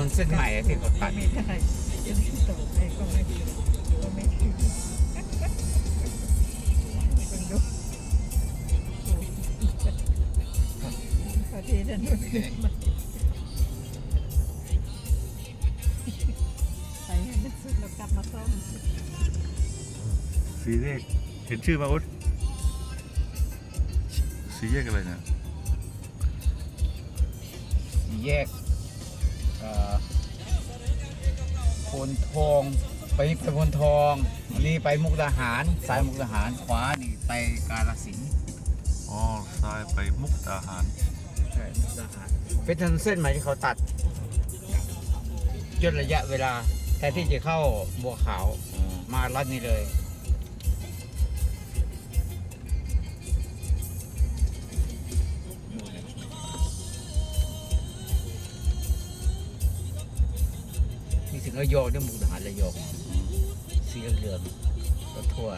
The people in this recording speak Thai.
นนเส้นใหม่อะที่เขาตัดไม่ได้ต่อไปก็ไม่ก็ไม่ถึงคุณดูพอดีถนนขึ้นมาไปให้มันสุดแล้วกลับมาซ่อมสีแยกเห็นชื่อมาอุ๊ดสีแยกอะไรเนี่ยสี่แยก พนทองไปไปโพนทองอันนี้ไปมุกดาหารสายมุกดาหารขวานี่ไปกาฬสินธุ์อ๋อซ้ายไปมุกดาหาร ใช่มุกดาหารเป็นถนนเส้นใหม่ที่เขาตัดย่นระยะเวลาแทนที่จะเข้าบัวขาวมาลัดนี่เลย ถึงระยองเนี่ยมุกดาหารระยองสีเหลืองๆรถทัวร์